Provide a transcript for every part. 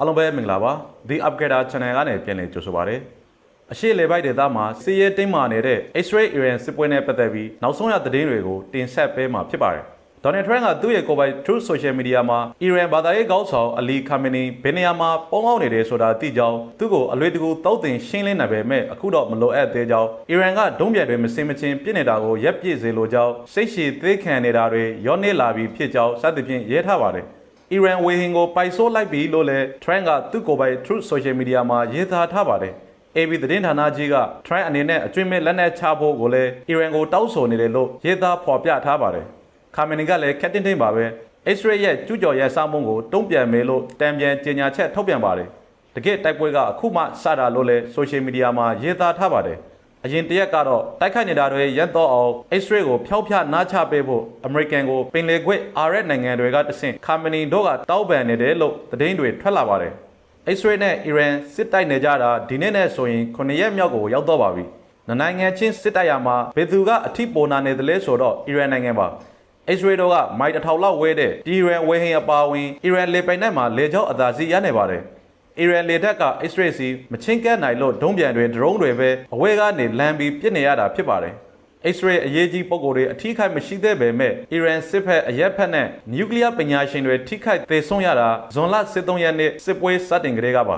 အားလုံးပဲမင်္ဂလာပါ The Upgrader Channel ကနေပြန်လည်ကြိုဆိုပါရစေအရှိလေဘိုက်ဒေသမှာစီးရဲတင်းမာနေတဲ့ X-ray Iran စစ်ပွဲနဲ့ပတ်သက်ပြီးနောက်ဆုံးရသတင်းတွေကိုတင်ဆက်ပေးမှာဖြစ်ပါတယ်ဒေါ်နယ်ထရန့်ကသူ့ရဲ့ကိုယ်ပိုင် Truth Social Media မှာအီရန်ဘာသာရေးကောင်းဆောင်အလီခါမနီဘယ်နေရာမှာပေါင်းအောင်နေတယ်ဆိုတာသိကြောင်းသူ့ကိုအလွေတကူတောက်တင်ရှင်းလင်းနိုင်ပေမဲ့အခုတော့မလိုအပ်သေးကြောင်းအီရန်ကဒုံးပြဲတွေမစင်မချင်းပြစ်နေတာကိုရက်ပြည့်စေလိုကြောင်းစိတ်ရှည်သေးခံနေတာတွေရောနေလာပြီးဖြစ်ကြောင်းစသဖြင့်ရဲထားပါတယ် အီရန်ဝေဟင်ကိုပိုက်ဆိုးလိုက်ပြီလို့လည်း Trump ကသူ့ကိုယ်ပိုင် Truth Social Media မှာရေးသားထားပါတယ်။ AB သတင်းဌာနကြီးက Trump အနေနဲ့အကျွင့်မဲ့လက်နက်ချဖို့ကိုလည်းအီရန်ကိုတောက်ဆိုနေတယ်လို့ရေးသားဖော်ပြထားပါတယ်။ခါမနီကလည်းခက်တင်းတင်းပါပဲ။ Israel ရဲ့ကျူးကျော်ရဲစမှုကိုတုံ့ပြန်မယ်လို့တံပြန်ကြေညာချက်ထုတ်ပြန်ပါတယ်။တကယ့်တိုက်ပွဲကအခုမှစတာလို့လည်း Social Media မှာရေးသားထားပါတယ်။ အရင်တရက်ကတော့တိုက်ခိုက်နေတာတွေရပ်တော့အောင် X-ray ကိုဖျောက်ဖျနားချပေးဖို့ American ကိုပင်လယ်ကွေ့အာရက်နိုင်ငံတွေကတဆင့်ကာမနီတို့ကတောက်ပန်နေတယ်လို့သတင်းတွေထွက်လာပါတယ်။ X-ray နဲ့ Iran စစ်တိုက်နေကြတာဒီနေ့နဲ့ဆိုရင်9ရက်မြောက်ကိုရောက်တော့ပါပြီ။နနိုင်ငံချင်းစစ်တိုက်ရမှာဘယ်သူကအထိပေါ်နာနေသလဲဆိုတော့ Iran နိုင်ငံပါ။ X-ray တို့ကမိုက်တစ်ထောင်လောက်ဝဲတဲ့ Iran ဝဲဟင်အပါဝင် Iran လေပိုင်နဲ့မှာလေကြောအသာစီရနေပါတယ်။ အီရန်လေတပ်က X-ray စီမချင်းကပ်နိုင်လို့ဒုံးပြန်တွေဒရုန်းတွေပဲအဝဲကနေလမ်းပြီးပြစ်နေရတာဖြစ်ပါတယ်။ X-ray အရေးကြီးပုံကိုယ်တွေအထိခိုက်မရှိသေးပေမဲ့အီရန်စစ်ဖက်အရက်ဖက်နဲ့နျူကလ িয়ার ပညာရှင်တွေထိခိုက်သေဆုံးရတာဇွန်လ23ရက်နေ့စစ်ပွဲစတင်ကလေးကပါ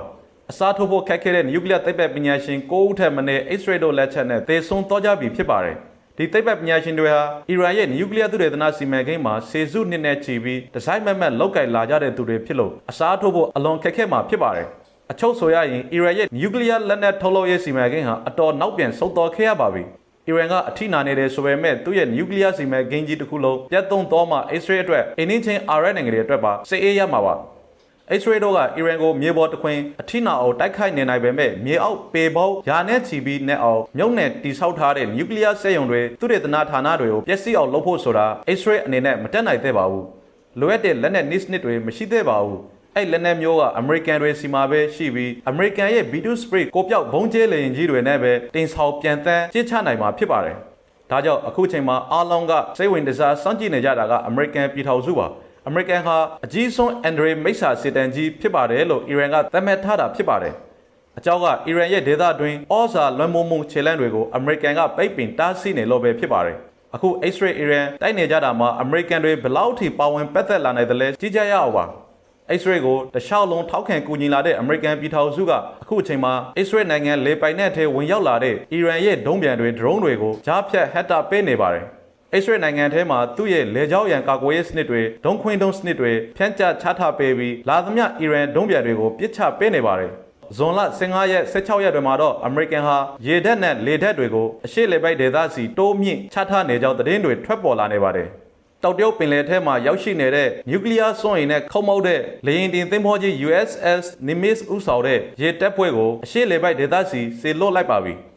အစားထိုးဖို့ခက်ခဲတဲ့နျူကလ িয়ার သိပ္ပံပညာရှင်9ဦးထက်မနည်း X-ray တို့လက်ချက်နဲ့သေဆုံးသွားကြပြီဖြစ်ပါတယ်။ ဒီသိပ္ပံပညာရှင်တွေဟာအီရန်ရဲ့နျူကလ িয়ার သုတေသနစီမံကိန်းမှာစေစုနှစ်နဲ့ချီပြီးဒီဇိုင်းမက်မက်လောက်ကိုင်လာကြတဲ့သူတွေဖြစ်လို့အစားထိုးဖို့အလွန်ခက်ခဲမှာဖြစ်ပါတယ်။အချုပ်ဆိုရရင်အီရန်ရဲ့နျူကလ িয়ার လက်နက်ထုတ်လုပ်ရေးစီမံကိန်းဟာအတော်နောက်ပြန်ဆုတ်တော်ခဲ့ရပါပြီ။အီရန်ကအထိနာနေတယ်ဆိုပေမဲ့သူ့ရဲ့နျူကလ িয়ার စီမံကိန်းကြီးတစ်ခုလုံးပြတ်သုံးတော့မှ X-ray အတွက်အင်းင်းချင်း RN နိုင်ငံတွေအတွက်ပါစစ်အေးရမှာပါ။ X-ray တို့ကအီရန်ကိုမြေပေါ်တခွင်အထိနာအောင်တိုက်ခိုက်နေနိုင်ပေမဲ့မြေအောက်ပေပေါင်းယာနဲ့ချီပြီးနဲ့အောင်မြုပ်နယ်တိဆောက်ထားတဲ့နျူကလ িয়ার စက်ရုံတွေသူတေသနဌာနတွေကိုပျက်စီးအောင်လုပ်ဖို့ဆိုတာ X-ray အနေနဲ့မတက်နိုင်သေးပါဘူး။လိုအပ်တဲ့လက်နက်နစ်နစ်တွေမရှိသေးပါဘူး။အဲ့လက်နက်မျိုးကအမေရိကန်တွေစီမှာပဲရှိပြီးအမေရိကန်ရဲ့ B2 spray ကိုပြောက်ဘုံကျဲလေရင်ကြီးတွေနဲ့ပဲတင်ဆောင်ပြန်တန်းကျစ်ချနိုင်မှာဖြစ်ပါတယ်။ဒါကြောင့်အခုချိန်မှာအားလုံးကစိတ်ဝင်စားစောင့်ကြည့်နေကြတာကအမေရိကန်ပြည်ထောင်စုပါ။ အမေရိကန်ဟာအကြီးဆုံးအန်ဒရီမိတ်ဆာစစ်တမ်းကြီးဖြစ်ပါတယ်လို့အီရန်ကသတ်မှတ်ထားတာဖြစ်ပါတယ်။အကြောင်းကအီရန်ရဲ့ဒေသတွင်းဩဇာလွှမ်းမိုးမှုခြေလှမ်းတွေကိုအမေရိကန်ကပိတ်ပင်တားဆီးနေလို့ပဲဖြစ်ပါတယ်။အခု X-ray Iran တိုက်နေကြတာမှာအမေရိကန်တွေဘယ်လောက်ထိပါဝင်ပတ်သက်လာနိုင်တယ်လဲကြည့်ကြရအောင်ပါ။ X-ray ကိုတခြားလုံးထောက်ခံကူညီလာတဲ့အမေရိကန်ပြည်ထောင်စုကအခုအချိန်မှာ X-ray နိုင်ငံလေပိုင်နဲ့ထဲဝင်ရောက်လာတဲ့အီရန်ရဲ့ဒုံးပြန်တွေဒရုန်းတွေကိုကြားဖြတ်ဟက်တာပေးနေပါတယ်။ X-ray နိုင်ငံထဲမှာသူ့ရဲ့လေကြောင်းရန်ကာကွယ်ရေးစနစ်တွေဒုံးခွင်းဒုံးစနစ်တွေဖြန့်ကျချထားပေးပြီးလာသမျှအီရန်ဒုံးပြန်တွေကိုပြစ်ချပေးနေပါတယ်။ဇွန်လ15ရက်16ရက်တွေမှာတော့အမေရိကန်ဟာရေတပ်နဲ့လေတပ်တွေကိုအရှိလေပိုက်ဒေသစီတိုးမြင့်ချထားနေကြောင်းသတင်းတွေထွက်ပေါ်လာနေပါတယ်။တောက်တရုတ်ပင်လယ်ထဲမှာရောက်ရှိနေတဲ့နျူကလ িয়ার စွမ်းအင်နဲ့ခုံမောက်တဲ့လေယာဉ်တင်သင်္ဘောကြီး USS Nimitz ဥဆောင်တဲ့ရေတပ်ဖွဲ့ကိုအရှိလေပိုက်ဒေသစီစေလွတ်လိုက်ပါပြီ။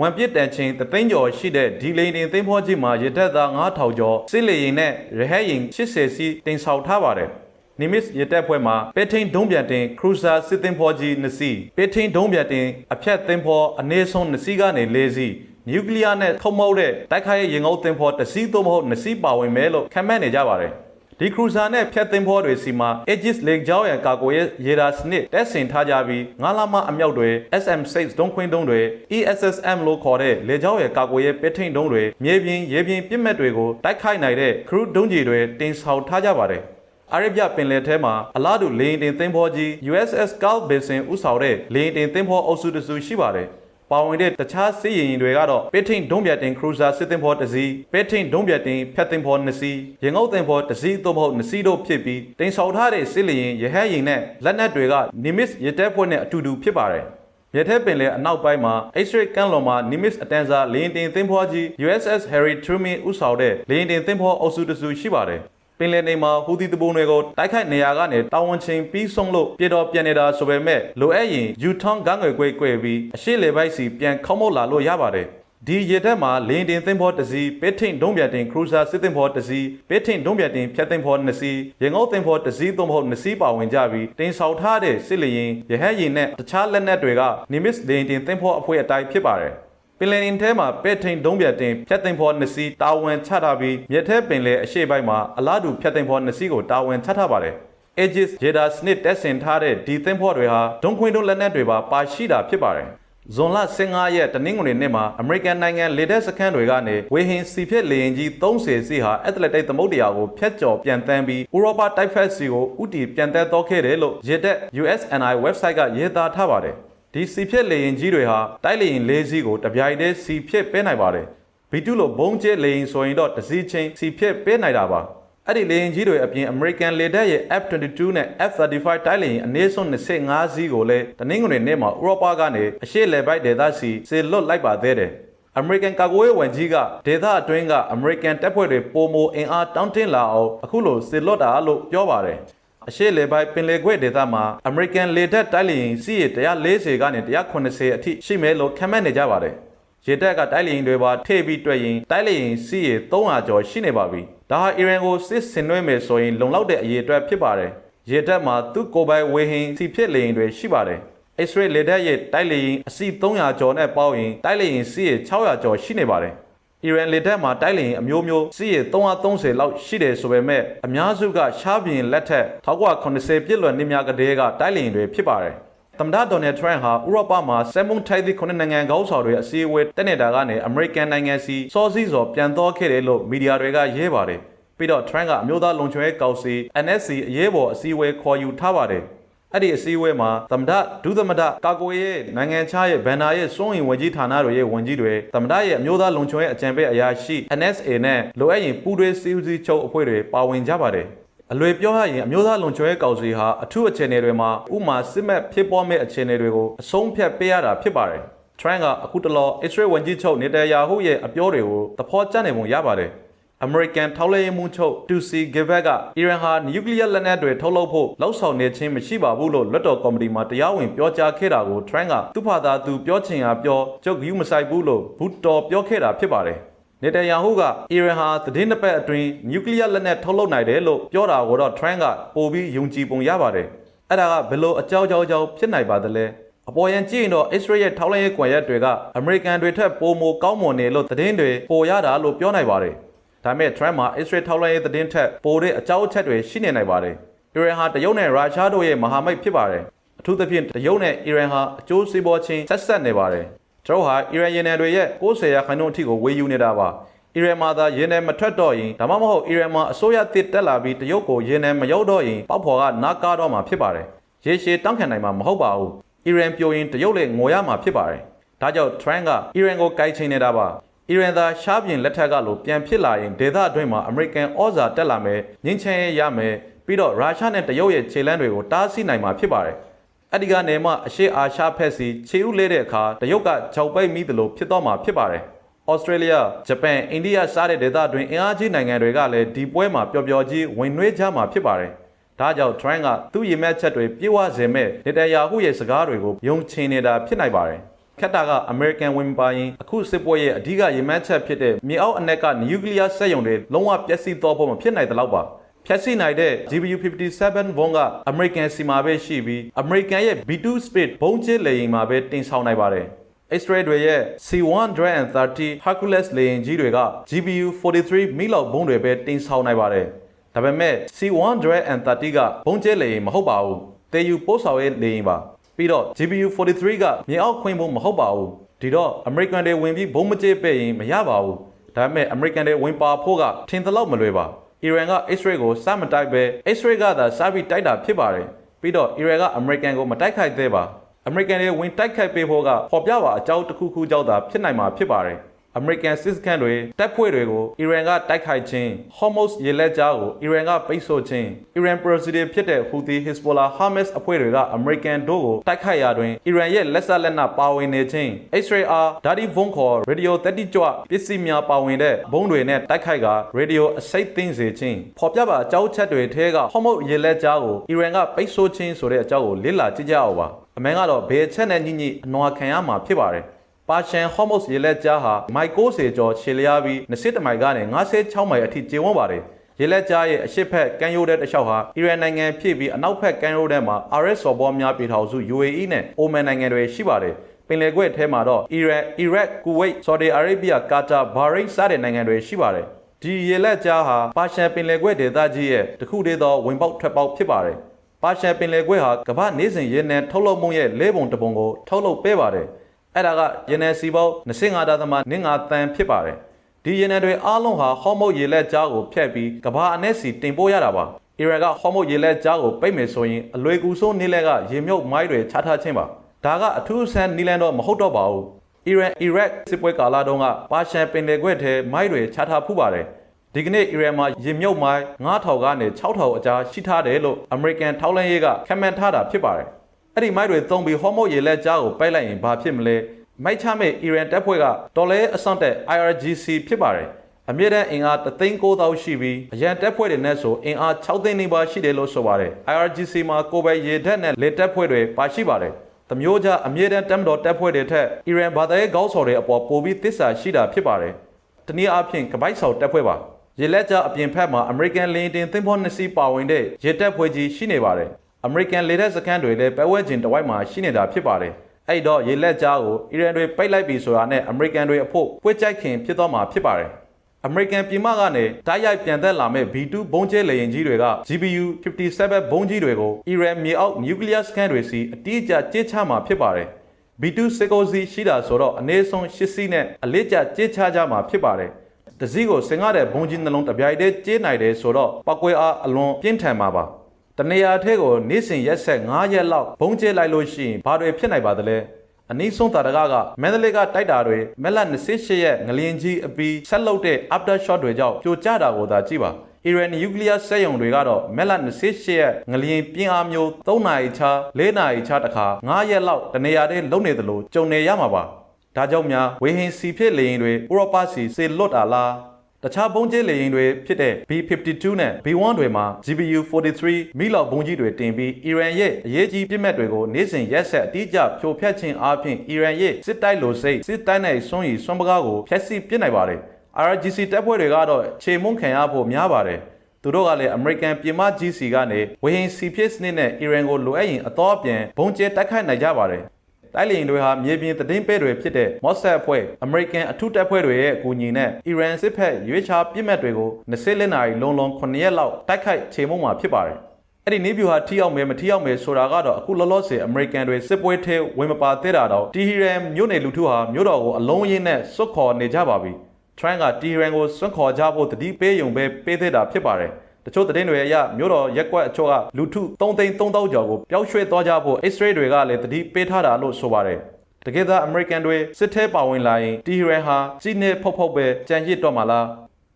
ဝန်ပစ်တန်ချင်းတသိန်းကျော်ရှိတဲ့ဒီလေယာဉ်တင်သင်္ဘောကြီးမှာရေတပ်သား9000ကျော်စစ်လေယာဉ်နဲ့ရဟတ်ယာဉ်80စီးတင်ဆောင်ထားပါတယ်။နိမစ်ရတက်ဖွဲ့မှာပဲထိန်ဒုံးပြန်တင်ခရူဇာစစ်သင်္ဘောကြီး2စီးပဲထိန်ဒုံးပြန်တင်အဖြတ်သင်္ဘောအနည်းဆုံး2စီးကနေ4စီးနျူကလ িয়ার နဲ့ထုံမောက်တဲ့တိုက်ခိုက်ရေးရင်ငုပ်သင်္ဘောတစ်စီးသို့မဟုတ်2စီးပါဝင်မယ်လို့ခန့်မှန်းနေကြပါတယ် ဒီခရူဇာနဲ့ဖြတ်သင်္ဘောတွေစီမှာ Aegis လေကြောင်းရန်ကာကွယ်ရေးရေဒါစနစ်တက်ဆင်ထားကြပြီးငါးလမအမြောက်တွေ SM6 ဒုံးခွင်းဒုံးတွေ ESSM လို့ခေါ်တဲ့လေကြောင်းရန်ကာကွယ်ရေးပဲထိန်ဒုံးတွေမြေပြင်ရေပြင်ပစ်မှတ်တွေကိုတိုက်ခိုက်နိုင်တဲ့ခရူဒုံးကြီးတွေတင်ဆောင်ထားကြပါတယ်အာရဗျပင်လယ်ထဲမှာအလားတူလေယာဉ်တင်သင်္ဘောကြီး USS Carl Vinson ဥဆောင်တဲ့လေယာဉ်တင်သင်္ဘောအုပ်စုတစုရှိပါတယ်။ ပါဝင်တဲ့တခြားစစ်ရင်ရင်တွေကတော့ပဲထိန်ဒုံးပြတ်တင်ခရူဇာစစ်သင်္ဘောတစ်စီးပဲထိန်ဒုံးပြတ်တင်ဖျက်သင်္ဘောနှစ်စီးရင်ငုတ်သင်္ဘောတစ်စီးသို့မဟုတ်နှစ်စီးတို့ဖြစ်ပြီးတင်ဆောင်ထားတဲ့စစ်လေရင်ရဟတ်ရင်နဲ့လက်နက်တွေကနိမစ်ရတက်ဖွဲ့နဲ့အတူတူဖြစ်ပါတယ်။မြထဲပင်လယ်အနောက်ပိုင်းမှာ X-ray ကမ်းလွန်မှာ Nimitz အတန်းစားလေယာဉ်တင်သင်္ဘောကြီး USS Harry Truman ဥဆောင်တဲ့လေယာဉ်တင်သင်္ဘောအုပ်စုတစုရှိပါတယ်။ ပင်လယ်နေမှာဟူသီတပုံတွေကိုတိုက်ခိုက်နေရကနေတာဝန်ချင်းပြီးဆုံးလို့ပြည်တော်ပြန်နေတာဆိုပေမဲ့လိုအပ်ရင်ယူထွန်ကန်းငွေကွေကွေပြီးအရှိလေပိုက်စီပြန်ခေါမောက်လာလို့ရပါတယ်ဒီရေတက်မှာလင်းတင်သင်္ဘောတစ်စီးပဲထိန်ဒုံးပြတင်ခရူဇာစစ်သင်္ဘောတစ်စီးပဲထိန်ဒုံးပြတင်ဖြတ်သင်္ဘောနှစ်စီးရေငုပ်သင်္ဘောတစ်စီးသို့မဟုတ်နှစ်စီးပါဝင်ကြပြီးတင်ဆောင်ထားတဲ့စစ်လေရင်ရဟတ်ရင်နဲ့တခြားလက်နက်တွေကနိမစ်လင်းတင်သင်္ဘောအဖွဲ့အတိုင်းဖြစ်ပါတယ် ပင်လယ်ရင်ထဲမှာပဲ့ထိန်ဒုံးပြတင်ဖြတ်သိမ်းဖောနှစ်စီးတာဝန်ချထားပြီးမြက်ထဲပင်လယ်အရှိပိုင်းမှာအလားတူဖြတ်သိမ်းဖောနှစ်စီးကိုတာဝန်ချထားပါတယ် Aegis ရေဒါစနစ်တက်ဆင်ထားတဲ့ဒီသင်္ဘောတွေဟာဒုံခွင်းတို့လက်နက်တွေပါပါရှိတာဖြစ်ပါတယ်။ဇွန်လ15ရက်တနင်္ဂနွေနေ့မှာအမေရိကန်နိုင်ငံလေတပ်စခန်းတွေကနေဝေဟင်စီဖြစ်လေယာဉ်ကြီး30စီးဟာအက်တလက်တိတ်သမုဒ္ဒရာကိုဖျက်ကျော်ပြန်တန်းပြီးဥရောပတိုက်ဖက်စီကိုဥတီပြန်တန်းတော့ခဲ့တယ်လို့ရေတပ် USNI website ကရေးသားထားပါတယ်။ ဒီစီဖြစ်လေယာဉ်ကြီးတွေဟာတိုက်လေယာဉ်၄စီးကိုတပြိုင်တည်းစီဖြစ်ပေးနိုင်ပါတယ်။ B2 လို့ဘုံကျဲလေရင်ဆိုရင်တော့တစ်စီးချင်းစီဖြစ်ပေးနိုင်တာပါအဲ့ဒီလေရင်ကြီးတွေအပြင် American လေတပ်ရဲ့ F22 နဲ့ F35 တိုက်လေရင်အနည်းဆုံး25စီးကိုလည်းတနင်္ဂနွေနေ့မှာဥရောပကနေအရှေ့လေပိုက်ဒေသစီစေလွတ်လိုက်ပါသေးတယ် American ကာကွယ်ရေးဝန်ကြီးကဒေသအတွင်းက American တပ်ဖွဲ့တွေပုံမအင်အားတောင်းတင်းလာအောင်အခုလိုစေလွတ်တာလို့ပြောပါတယ် အရှေ့လေပိုက်ပင်လယ်ကွေ့ဒေသမှာ American လေတပ်တိုက်လေရင်စီးရ140ကနေ180အထိရှိမယ်လို့ခန့်မှန်းနေကြပါတယ်ရေတပ်ကတိုက်လေရင်တွေပါထည့်ပြီးတွေ့ရင်တိုက်လေရင်စီးရ300ကျော်ရှိနေပါပြီ။ဒါဟာအီရန်ကိုစစ်ဆင်နွှဲမယ်ဆိုရင်လုံလောက်တဲ့အရေးအတွက်ဖြစ်ပါတယ်။ရေတပ်မှာသူ့ကိုယ်ပိုင်ဝေဟင်စီဖြစ်လေရင်တွေရှိပါတယ်။ X-ray လေတပ်ရဲ့တိုက်လေရင်အစီ300ကျော်နဲ့ပေါင်းရင်တိုက်လေရင်စီးရ600ကျော်ရှိနေပါတယ်။ အီရန်လေတပ်မှာတိုက်လေရင်အမျိုးမျိုးစီးရ330လောက်ရှိတယ်ဆိုပေမဲ့အများစုကရှားပြင်လက်ထက်1980ပြည့်လွန်နှစ်များကတည်းကတိုက်လေရင်တွေဖြစ်ပါတယ်။သမ္မတဒေါ်နယ်ထရန့်ဟာဥရောပမှာစက်မုန်ထိုက်သည့်ခုနှစ်နိုင်ငံခေါင်းဆောင်တွေအစည်းအဝေးတက်နေတာကနေအမေရိကန်နိုင်ငံစီစောစီးစော်ပြန်တော်ခဲ့တယ်လို့မီဒီယာတွေကရေးပါတယ်။ပြီးတော့ထရန့်ကအမျိုးသားလုံခြုံရေးကောင်စီ NSC အရေးပေါ်အစည်းအဝေးခေါ်ယူထားပါတယ်။ အဲ့ဒီအစည်းအဝေးမှာသမ္မတဒုသမ္မတကာကွယ်ရေးနိုင်ငံခြားရေးဗန်နာရေးစွန့်ရင်ဝန်ကြီးဌာနတွေရဲ့ဝန်ကြီးတွေသမ္မတရဲ့အမျိုးသားလုံခြုံရေးအကြံပေးအရာရှိ NSA နဲ့လိုအပ်ရင်ပူးတွဲစီဦးစီးချုပ်အဖွဲ့တွေပါဝင်ကြပါတယ်။အလွေပြောရရင်အမျိုးသားလုံခြုံရေးကောင်စီဟာအထူးအခြေအနေတွေမှာဥမာစစ်မဲ့ဖြစ်ပေါ်မဲ့အခြေအနေတွေကိုအဆုံးဖြတ်ပေးရတာဖြစ်ပါတယ်။ Trump ကအခုတလော Israel ဝန်ကြီးချုပ်နေတယာဟုရဲ့အပြောတွေကိုသဘောကျနေပုံရပါတယ်။ American ထောက်လှမ်းရေးမှူးချုပ် Tusi Gibbet ကအီရန်ဟာနျူကလ িয়ার လက်နက်တွေထုတ်လုပ်ဖို့လှုံ့ဆော်နေခြင်းမရှိပါဘူးလို့လွှတ်တော်ကော်မတီမှာတရားဝင်ပြောကြားခဲ့တာကို Trump ကသူ့ဘာသာသူပြောချင်တာပြောကျုပ်ကယူမဆိုင်ဘူးလို့ဘူတော်ပြောခဲ့တာဖြစ်ပါတယ်။နေတန်ယာဟုကအီရန်ဟာသတင်းတစ်ပတ်အတွင်းနျူကလ িয়ার လက်နက်ထုတ်လုပ်နိုင်တယ်လို့ပြောတာကိုတော့ Trump ကပိုပြီးယုံကြည်ပုံရပါတယ်။အဲ့ဒါကဘယ်လိုအကြောင်းကြောင်းကြောင့်ဖြစ်နိုင်ပါသလဲ။အပေါ်ယံကြည့်ရင်တော့ Israel ရဲ့ထောက်လှမ်းရေးကွန်ရက်တွေကအမေရိကန်တွေထက်ပိုမိုကောင်းမွန်နေလို့သတင်းတွေပိုရတာလို့ပြောနိုင်ပါတယ်။ ဒါပေမဲ့ Trump မှာ Israel ထောက်လှမ်းရေးသတင်းထက်ပိုတဲ့အကြောင်းအချက်တွေရှိနေနိုင်ပါတယ်။အီရန်ဟာတရုတ်နဲ့ရုရှားတို့ရဲ့မဟာမိတ်ဖြစ်ပါတယ်။အထူးသဖြင့်တရုတ်နဲ့အီရန်ဟာအကျိုးစီးပွားချင်းဆက်ဆက်နေပါတယ်။ကျွန်တော်ဟာအီရန်ရေနံတွေရဲ့90ရာခိုင်နှုန်းအထိကိုဝေယူနေတာပါအီရန်မှာသာရေနံမထွက်တော့ရင်ဒါမှမဟုတ်အီရန်မှာအစိုးရတစ်တက်လာပြီးတရုတ်ကိုရေနံမရောက်တော့ရင်ပေါက်ဖော်ကနားကားတော့မှာဖြစ်ပါတယ်ရေရှည်တောင်းခံနိုင်မှာမဟုတ်ပါဘူးအီရန်ပြိုရင်တရုတ်လည်းငိုရမှာဖြစ်ပါတယ်ဒါကြောင့် Trump ကအီရန်ကိုကိုက်ချိန်နေတာပါ အီရန်သာရှားပြင်လက်ထက်ကလို့ပြန်ဖြစ်လာရင်ဒေသအတွင်းမှာအမေရိကန်ဩဇာတက်လာမယ်ငင်းချင်ရမယ်ပြီးတော့ရုရှားနဲ့တရုတ်ရဲ့ခြေလမ်းတွေကိုတားဆီးနိုင်မှာဖြစ်ပါတယ်အဲ့ဒီကနေမှအရှိအာရှဖက်စီခြေဥလဲတဲ့အခါတရုတ်ကခြောက်ပိတ်မိသလိုဖြစ်တော့မှာဖြစ်ပါတယ်။ဩစတြေးလျ၊ဂျပန်၊အိန္ဒိယစတဲ့ဒေသတွင်အင်အားကြီးနိုင်ငံတွေကလည်းဒီပွဲမှာပျော်ပျော်ကြီးဝင်နှွေးကြမှာဖြစ်ပါတယ်။ဒါကြောင့် Trump ကသူ့ရည်မှန်းချက်တွေပြေဝစေမဲ့နေတယာဟုရဲ့စကားတွေကိုယုံချင်နေတာဖြစ်နိုင်ပါတယ်။ ခက်တာက American ဝင်ပါရင်အခုစစ်ပွဲရဲ့အဓိကရည်မှန်းချက်ဖြစ်တဲ့မြေအောက်အနက်ကနျူကလ িয়ার စက်ရုံတွေလုံးဝပျက်စီးသွားဖို့မဖြစ်နိုင်တဲ့လောက်ပါ။ဖြတ်စီနိုင်တဲ့ GBU 57 ဘုံက American စီမှာပဲရှိပြီး American ရဲ့ B2 Speed ဘုံကျစ်လေယာဉ်မှာပဲတင်ဆောင်နိုင်ပါတယ်။ X-ray တွေရဲ့ C130 Hercules လေယာဉ်ကြီးတွေက GBU 43 မိလောက်ဘုံတွေပဲတင်ဆောင်နိုင်ပါတယ်။ဒါပေမဲ့ C130 ကဘုံကျစ်လေယာဉ်မဟုတ်ပါဘူး။တေယူပို့ဆောင်ရေးလေယာဉ်ပါ။ ပြီးတော့ GBU 43ကမြေအောက်ခွင့်ဘုံမဟုတ်ပါဘူး။ဒီတော့ American တွေဝင်ပြီးဘုံမကျစ်ပဲ့ရင်မရပါဘူး။ဒါပေမဲ့ American တွေဝင်ပါဖို့ကထင်သလောက်မလွယ်ပါ။အီရန်က X-ray ကိုစမတိုက်ပဲ X-ray ကသာစပြီးတိုက်တာဖြစ်ပါတယ်ပြီးတော့အီရန်ကအမေရိကန်ကိုမတိုက်ခိုက်သေးပါအမေရိကန်တွေဝင်တိုက်ခိုက်ပေးဖို့ကပေါ်ပြပါအကြောင်းတစ်ခုခုကြောင့်သာဖြစ်နိုင်မှာဖြစ်ပါတယ် အမေရိကန်စစ်စခန်းတွေတပ်ဖွဲ့တွေကိုအီရန်ကတိုက်ခိုက်ခြင်းဟော့မော့စ်ရေလက်ကြားကိုအီရန်ကပိတ်ဆို့ခြင်းအီရန်ပရိုစီဒီဖြစ်တဲ့ဟူသီဟစ်စဘိုလာဟာမက်စ်အဖွဲ့တွေကအမေရိကန်တို့ကိုတိုက်ခိုက်ရာတွင်အီရန်ရဲ့လက်ဆက်လက်နက်ပါဝင်နေခြင်း X-ray-R ဓာတိဘုံခေါ်ရေဒီယိုတက်တိကြွပစ္စည်းများပါဝင်တဲ့ဘုံတွေနဲ့တိုက်ခိုက်ကရေဒီယိုအစိတ်သိမ်းစေခြင်းဖော်ပြပါအကြောင်းချက်တွေထဲကဟော့မော့ရေလက်ကြားကိုအီရန်ကပိတ်ဆို့ခြင်းဆိုတဲ့အကြောင်းကိုလေ့လာကြည့်ကြအောင်ပါအမှန်ကတော့ဘယ်ချက်နဲ့ညှိညှိအနွားခံရမှာဖြစ်ပါတယ် ပါရှန်ဟော့မော့စ်ရေလက်ကြားဟာမိုက်90ကျော်ရှည်လျားပြီး20မိုင်ကနေ96မိုင်အထိကျင်းဝန်းပါတယ်ရေလက်ကြားရဲ့အရှိတ်ဖက်ကမ်းရိုးတဲ့တစ်လျှောက်ဟာအီရန်နိုင်ငံဖြစ်ပြီးအနောက်ဘက်ကမ်းရိုးထဲမှာ RS စော်ဘောများပြည်ထောင်စု UAE နဲ့အိုမန်နိုင်ငံတွေရှိပါတယ်ပင်လယ်ကွေ့ထဲမှာတော့အီရန်၊အီရတ်၊ကူဝိတ်၊ဆော်ဒီအာရေဗျ၊ကာတာ၊ဘာရိန်းစတဲ့နိုင်ငံတွေရှိပါတယ်ဒီရေလက်ကြားဟာပါရှန်ပင်လယ်ကွေ့ဒေသကြီးရဲ့တခုတည်းသောဝင်ပေါက်ထွက်ပေါက်ဖြစ်ပါတယ်ပါရှယ်ပင်လယ်ကွေ့ဟာကမ္ဘာနေစဉ်ရေနံထုတ်လုပ်မှုရဲ့လေးပုံတစ်ပုံကိုထုတ်လုပ်ပေးပါတယ် အဲ့ဒါကရေနံစီပေါင်း25.5တန်ဖြစ်ပါတယ်ဒီရေနံတွေအားလုံးဟာဟော်မုတ်ရေလက်ကြားကိုဖျက်ပြီးကမ္ဘာအနက်စီတင်ပို့ရတာပါအီရန်ကဟော်မုတ်ရေလက်ကြားကိုပိတ်မယ်ဆိုရင်အလွယ်ကူဆုံးနေလက်ကရေမြုပ်မိုင်းတွေချထားခြင်းပါဒါကအထူးဆန်းနီလန်တော့မဟုတ်တော့ပါဘူးအီရန်အီရက်စစ်ပွဲကာလတုန်းကပါရှန်ပင်လယ်ကွေ့ထဲမိုင်းတွေချထားဖူးပါတယ်ဒီကနေ့အီရန်မှာရေမြုပ်မိုင်း9000ကနေ6000အကြားရှိထားတယ်လို့အမေရိကန်ထောက်လှမ်းရေးကခန့်မှန်းထားတာဖြစ်ပါတယ် အဲ့ဒီမိုင်းတွေသုံးပြီးဟော်မုတ်ရေလက်ကြားကိုပိတ်လိုက်ရင်ဘာဖြစ်မလဲမိုက်ချမဲ့အီရန်တပ်ဖွဲ့ကတော်လဲအစွန့်တက် IRGC ဖြစ်ပါတယ်အမြင့်တန်းအင်အား3သိန်း9000ရှိပြီးအရန်တပ်ဖွဲ့တွေနဲ့ဆိုအင်အား6သိန်းနီးပါးရှိတယ်လို့ဆိုပါတယ် IRGC မှာကိုယ်ပဲရေတပ်နဲ့လေတပ်ဖွဲ့တွေပါရှိပါတယ်။တမျိုးကြအမြင့်တန်းတပ်မတော်တပ်ဖွဲ့တွေထက်အီရန်ဘာသာရေးခေါင်းဆောင်တွေအပေါ်ပိုပြီးသစ္စာရှိတာဖြစ်ပါတယ်။တနည်းအားဖြင့်ကပိုက်ဆောင်တပ်ဖွဲ့ပါ။ရေလက်ကြအပြင်ဖက်မှာအမေရိကန်လေယာဉ်တင်သင်္ဘောနှစ်စီးပါဝင်တဲ့ရေတပ်ဖွဲ့ကြီးရှိနေပါတယ်။ အမေရိကန်လေတပ်စခန်းတွေလည်းပဲဝဲကျင်တစ်ဝိုက်မှာရှိနေတာဖြစ်ပါတယ်။အဲ့တော့ရေလက်ကြားကိုအီရန်တွေပိတ်လိုက်ပြီဆိုတာနဲ့အမေရိကန်တွေအဖို့ပွေ့ကြိုက်ခင်ဖြစ်သွားမှာဖြစ်ပါတယ်။အမေရိကန်ပြည်မကနေတိုက်ရိုက်ပြန်သက်လာမဲ့ B2 ဘုံးကျဲလေယာဉ်ကြီးတွေက GBU 57ဘုံးကြီးတွေကိုအီရန်မြေအောက်နျူကလ িয়ার စကန်တွေစီအတိအကျကြေးချမှာဖြစ်ပါတယ်။ B2 စစ်ကိုစီရှိတာဆိုတော့အနည်းဆုံး၈စီးနဲ့အလေးကျကြေးချကြမှာဖြစ်ပါတယ်။တစည်းကိုစင်ကားတဲ့ဘုံးကြီးနှလုံးတစ်ပြိုင်တည်းကြေးနိုင်တယ်ဆိုတော့ပောက်ကွဲအားအလွန်ပြင်းထန်မှာပါ။ တနေရာထဲကိုနေ့စဉ်ရက်ဆက်9ရက်လောက်ဘုံးကျဲလိုက်လို့ရှိရင်ဘာတွေဖြစ်နိုင်ပါသလဲ။အနည်းဆုံးတာတကကမန္တလေးကတိုက်တာတွေမက်လက်28ရက်ငလျင်ကြီးအပြီးဆက်လုပ်တဲ့ after shot တွေကြောင့်ပြိုကျတာကိုသာကြည့်ပါအီရန်နျူကလ িয়ার စက်ရုံတွေကတော့မက်လက်28ရက်ငလျင်ပြင်းအားမျိုး3နာရီချာ4နာရီချာတခါ9ရက်လောက်တနေရာတည်းလုံနေသလိုကြုံနေရမှာပါဒါကြောင့်များဝေဟင်စီဖြစ်လေရင်တွေဥရောပစီစေလွတ်တာလား တခြားဘုံကျဲလေရင်တွေဖြစ်တဲ့ B52 နဲ့ B1 တွေမှာ GPU 43 မိလောက်ဘုံကြီးတွေတင်ပြီးအီရန်ရဲ့အရေးကြီးပြစ်မှတ်တွေကိုနေ့စဉ်ရက်ဆက်အတိအကျဖြိုဖျက်ခြင်းအပြင်အီရန်ရဲ့စစ်တိုက်လိုစိတ်စစ်တိုက်နိုင်စွန့်ရည်စွန့်ပကားကိုဖျက်ဆီးပစ်နိုင်ပါတယ် RGC တပ်ဖွဲ့တွေကတော့ခြေမုံခံရဖို့များပါတယ်သူတို့ကလည်း American ပြည်မ GC ကနေဝေဟင်စီဖြစ်စနစ်နဲ့အီရန်ကိုလိုအပ်ရင်အတော့အပြန်ဘုံကျဲတိုက်ခိုက်နိုင်ကြပါတယ် တိုက်လေယာဉ်တွေဟာမြေပြင်သတင်းပဲတွေဖြစ်တဲ့ Mossad အဖွဲ့ American အထူးတပ်ဖွဲ့တွေရဲ့အကူအညီနဲ့ Iran စစ်ဖက်ရွေးချာပြစ်မှတ်တွေကို20လက်နာရီလုံးလုံး9ရက်လောက်တိုက်ခိုက်ချေမှုမှာဖြစ်ပါတယ်။အဲ့ဒီနေပြူဟာထိရောက်မယ်မထိရောက်မယ်ဆိုတာကတော့အခုလောလောဆယ် American တွေစစ်ပွဲထဲဝင်မပါသေးတာတော့ Tehran မြို့နယ်လူထုဟာမြို့တော်ကိုအလုံးရင်းနဲ့စွတ်ခေါ်နေကြပါပြီ။ Trump က Tehran ကိုစွန့်ခေါ်ကြဖို့တတိပေးယုံပဲပေးသေးတာဖြစ်ပါတယ်။ တချို့သတင်းတွေအရမြို့တော်ရက်ကွက်အချို့ကလူထု3သိန်း3000ကျော်ကိုပျောက်ရွှေ့သွားကြဖို့ Israel တွေကလည်းတတိပေးထားတာလို့ဆိုပါတယ်။တကယ်သာအမေရိကန်တွေစစ်ထဲပါဝင်လာရင်တီဟီရန်ဟာစီးနေဖုတ်ဖုတ်ပဲကြံရစ်တော့မှာလား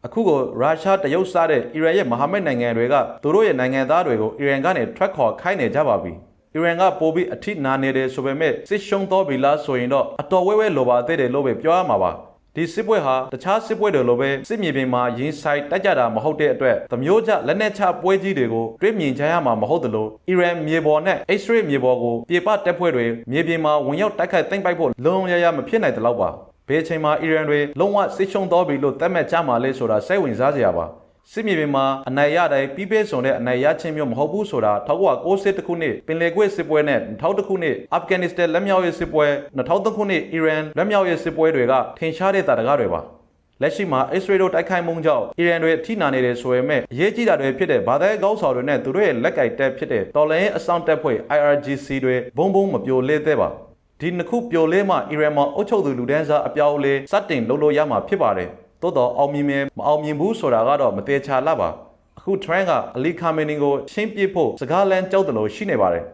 အခုကိုရုရှားတရုတ်စားတဲ့အီရန်ရဲ့မဟာမိတ်နိုင်ငံတွေကသူတို့ရဲ့နိုင်ငံသားတွေကိုအီရန်ကနေထွက်ခေါ်ခိုင်းနေကြပါပြီအီရန်ကပိုပြီးအထိနာနေတယ်ဆိုပေမဲ့စစ်ရှုံးတော့ပြီလားဆိုရင်တော့အတော်ဝဲဝဲလိုပါသေးတယ်လို့ပဲပြောရမှာပါ ဒီစစ်ပွဲဟာတခြားစစ်ပွဲတွေလိုပဲစစ်မြေပြင်မှာရင်ဆိုင်တိုက်ကြတာမဟုတ်တဲ့အတွက်သမျိုးကျလက်နက်ချပွဲကြီးတွေကိုတွေ့မြင်ကြရမှာမဟုတ်သလိုအီရန်မြေပေါ်နဲ့အစ္စရေးမြေပေါ်ကိုပြေပတပ်ဖွဲ့တွေမြေပြင်မှာဝင်ရောက်တိုက်ခိုက်သိမ်းပိုက်ဖို့လုံးဝရရမဖြစ်နိုင်တဲ့လောက်ပါဘယ်အချိန်မှာအီရန်တွေလုံးဝစစ်ရှုံးတော့ပြီလို့သတ်မှတ်ကြမှာလဲဆိုတာစိတ်ဝင်စားစရာပါ စစ်မြေပြင်မှာအနိုင်ရတိုင်းပြီးပေးဆောင်တဲ့အနိုင်ရခြင်းမျိုးမဟုတ်ဘူးဆိုတာ1990ခုနှစ်ပင်လယ်ကွေ့စစ်ပွဲနဲ့2000ခုနှစ်အာဖဂန်နစ္စတန်လက်မြောက်ရေးစစ်ပွဲ2003ခုနှစ်အီရန်လက်မြောက်ရေးစစ်ပွဲတွေကထင်ရှားတဲ့တာတကားတွေပါလက်ရှိမှာအစ္စရေးတို့တိုက်ခိုက်မှုကြောင့်အီရန်တွေအထိနာနေတယ်ဆိုပေမဲ့အရေးကြီးတာတွေဖြစ်တဲ့ဘာသာရေးကောင်းဆောင်တွေနဲ့သူတို့ရဲ့လက်ကိုက်တက်ဖြစ်တဲ့တော်လိုင်းအဆောင်တပ်ဖွဲ့ IRGC တွေဘုံဘုံမပြိုလဲသေးပါဒီနှစ်ခုပြိုလဲမှအီရန်မှာအုပ်ချုပ်သူလူဒန်းစားအပြောင်းအလဲစတင်လုပ်လို့ရမှာဖြစ်ပါတယ် သို့တော့အောင်မြင်မယ်မအောင်မြင်ဘူးဆိုတာကတော့မသေးချာလပါအခု trend ကအလီကာမီနီကိုရှင်းပြဖို့စကားလမ်းကြောက်တယ်လို့ရှိနေပါတယ်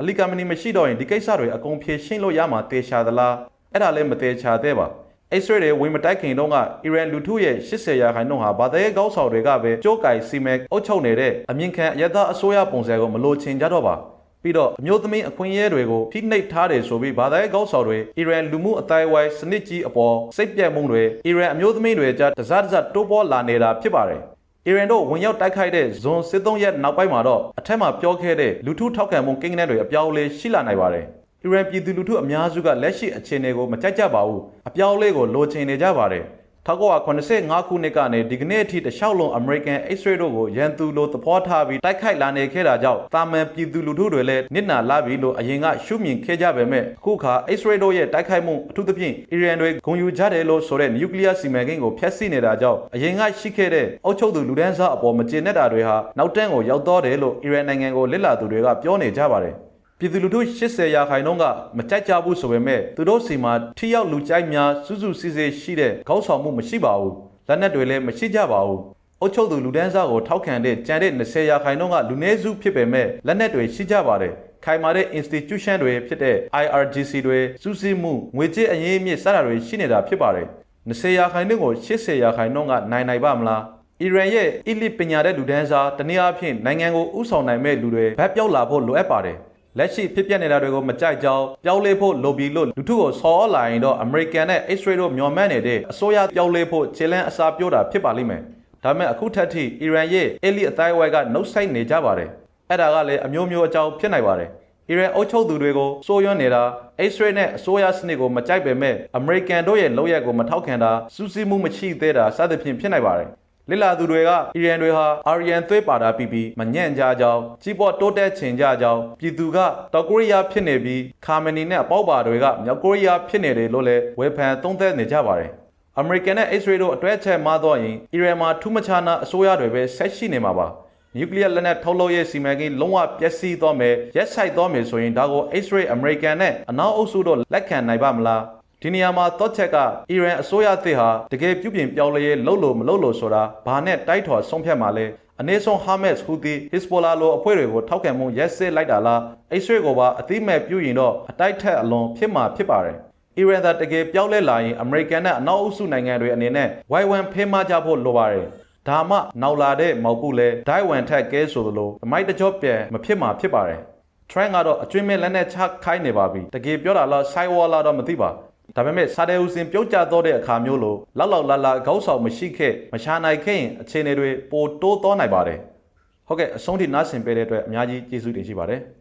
အလီကာမီနီမရှိတော့ရင်ဒီကိစ္စတွေအကုန်ဖြေရှင်းလို့ရမှာသေချာသလားအဲ့ဒါလည်းမသေချာသေးပါအစ္စရေးတွေဝင်မတိုက်ခင်တုန်းကအီရန်လူထုရဲ့80ရာခိုင်နှုန်းဟာဗာသဲကောက်ဆောင်တွေကပဲကြိုးကြိုင်စီမဲအုပ်ချုပ်နေတဲ့အမြင့်ခံအယက်သားအစိုးရပုံစံကိုမလိုချင်ကြတော့ပါ ပြီးတော့အမျိုးသမီးအခွင့်အရေးတွေကိုဖိနှိပ်ထားတယ်ဆိုပြီးဘာသာရေးကောက်ဆောင်တွေအီရန်လူမှုအတိုင်းဝိုင်းစနစ်ကြီးအပေါ်စိတ်ပြတ်မှုတွေအီရန်အမျိုးသမီးတွေကြားတစားတစားတိုးပေါ်လာနေတာဖြစ်ပါတယ်အီရန်တို့ဝင်ရောက်တိုက်ခိုက်တဲ့ဇွန်စစ်သုံးရက်နောက်ပိုင်းမှာတော့အထက်မှာပြောခဲ့တဲ့လူထုထောက်ခံမှုကိန်းဂဏန်းတွေအပြောင်းအလဲရှိလာနိုင်ပါတယ်အီရန်ပြည်သူလူထုအများစုကလက်ရှိအခြေအနေကိုမကြိုက်ကြပါဘူးအပြောင်းအလဲကိုလိုချင်နေကြပါတယ် 1985ခုနှစ်ကနေဒီကနေ့အထိတလျှောက်လုံးအမေရိကန် X-ray တို့ကိုရန်သူလိုသဘောထားပြီးတိုက်ခိုက်လာနေခဲ့တာကြောင့်တာမန်ပြည်သူလူထုတွေလည်းနစ်နာလာပြီလို့အရင်ကရှုမြင်ခဲ့ကြပေမဲ့အခုခါ X-ray တို့ရဲ့တိုက်ခိုက်မှုအထူးသဖြင့်အီရန်တွေဂုဏ်ယူကြတယ်လို့ဆိုတဲ့နျူကလ িয়ার စီမံကိန်းကိုဖျက်ဆီးနေတာကြောင့်အရင်ကရှိခဲ့တဲ့အုပ်ချုပ်သူလူဒန်းစားအပေါ်မကျေနပ်တာတွေဟာနောက်တန်းကိုရောက်တော့တယ်လို့အီရန်နိုင်ငံကိုလစ်လာသူတွေကပြောနေကြပါတယ် ပြည်သူလူထု80ရာခိုင်နှုန်းကမကြိုက်ကြဘူးဆိုပေမဲ့သူတို့စီမှာထိရောက်လူကြိုက်များစုစုစည်းစည်းရှိတဲ့ခေါင်းဆောင်မှုမရှိပါဘူးလက်နက်တွေလည်းမရှိကြပါဘူးအုပ်ချုပ်သူလူဒန်းစားကိုထောက်ခံတဲ့ကြံတဲ့20ရာခိုင်နှုန်းကလူနည်းစုဖြစ်ပေမဲ့လက်နက်တွေရှိကြပါတယ်ခိုင်မာတဲ့ institution တွေဖြစ်တဲ့ IRGC တွေစုစည်းမှုငွေကြေးအရင်းအမြစ်စတာတွေရှိနေတာဖြစ်ပါတယ်20ရာခိုင်နှုန်းကို80ရာခိုင်နှုန်းကနိုင်နိုင်ပါမလားအီရန်ရဲ့ elite ပညာတဲ့လူဒန်းစားတနည်းအားဖြင့်နိုင်ငံကိုဥဆောင်နိုင်မဲ့လူတွေဗတ်ပြောက်လာဖို့လိုအပ်ပါတယ် လက်ရှိဖြစ်ပျက်နေတာတွေကိုမကြိုက်ကြောင်းပြောင်းလဲဖို့လိုပြီလို့လူထုကိုဆော်လာရင်တော့ American နဲ့ Israel တို့မျှော်မှန်းနေတဲ့အစိုးရပြောင်းလဲဖို့ခြေလန်းအစားပြောတာဖြစ်ပါလိမ့်မယ်။ဒါပေမဲ့အခုထက်ထိအီရန်ရဲ့ elite အတိုင်းအဝိုင်းကနှုတ်ဆက်နေကြပါတယ်။အဲ့ဒါကလည်းအမျိုးမျိုးအကြောင်းဖြစ်နိုင်ပါတယ်။အီရန်အုပ်ချုပ်သူတွေကိုစိုးရွံ့နေတာ Israel နဲ့အစိုးရစနစ်ကိုမကြိုက်ပေမဲ့ American တို့ရဲ့လုပ်ရက်ကိုမထောက်ခံတာစူးစီးမှုမရှိသေးတာစသဖြင့်ဖြစ်နိုင်ပါတယ်။ လစ်လာသူတွေကအီရန်တွေဟာအာရီယန်သွေးပါတာပြီးပြီးမညံ့ကြကြောင်းကြီးပေါ်တိုးတက်ချင်ကြကြောင်းပြည်သူကတောက်ကိုရီးယားဖြစ်နေပြီးခါမနီနဲ့အပေါက်ပါတွေကမြောက်ကိုရီးယားဖြစ်နေတယ်လို့လည်းဝေဖန်သုံးသပ်နေကြပါတယ်။အမေရိကန်နဲ့ Israel တို့အတွဲချက်မှားတော့ရင်အီရန်မှာထူးမခြားနာအစိုးရတွေပဲဆက်ရှိနေမှာပါနျူကလ িয়ার လက်နက်ထုတ်လုပ်ရေးစီမံကိန်းလုံးဝပျက်စီးသွားမယ်ရက်ဆိုင်သွားမယ်ဆိုရင်ဒါကို Israel အမေရိကန်နဲ့အနောက်အုပ်စုတို့လက်ခံနိုင်ပါမလား ဒီနေရာမှာတော့ချက်ကအီရန်အစိုးရသစ်ဟာတကယ်ပြုပြင်ပြောင်းလဲရေးလုပ်လို့မလုပ်လို့ဆိုတာဘာနဲ့တိုက်ထွာဆုံးဖြတ်မှာလဲအနည်းဆုံး Hamas ဟူသီ Hezbollah လိုအဖွဲ့တွေကိုထောက်ခံမှုရက်စက်လိုက်တာလား Israel ကိုပါအတိမဲ့ပြုရင်တော့အတိုက်ထက်အလွန်ဖြစ်မှာဖြစ်ပါတယ်အီရန်သာတကယ်ပြောင်းလဲလာရင်အမေရိကန်နဲ့အနောက်အုပ်စုနိုင်ငံတွေအနေနဲ့ဝိုင်ဝမ်ဖေးမကြဖို့လိုပါတယ်။ဒါမှနောက်လာတဲ့မောက်ပုလဲဒိုင်ဝမ်ထက်ကဲဆိုသလိုအမိုက်တကြောပြန်မဖြစ်မှာဖြစ်ပါတယ်။ trend ကတော့အကျွင်းမဲ့လက်နဲ့ချခိုင်းနေပါပြီ။တကယ်ပြောတာလားဆိုင်ဝါလာတော့မသိပါ။ ဒါပေမဲ့စာဒေဦးစင်ပြုတ်ကျတော့တဲ့အခါမျိုးလိုလောက်လောက်လာလာခေါက်ဆောင်မရှိခဲ့မရှာနိုင်ခဲ့ရင်အခြေအနေတွေပိုတိုးတော့နိုင်ပါတယ်။ဟုတ်ကဲ့အဆုံးထိနားဆင်ပေးတဲ့အတွက်အများကြီးကျေးဇူးတင်ရှိပါတယ်။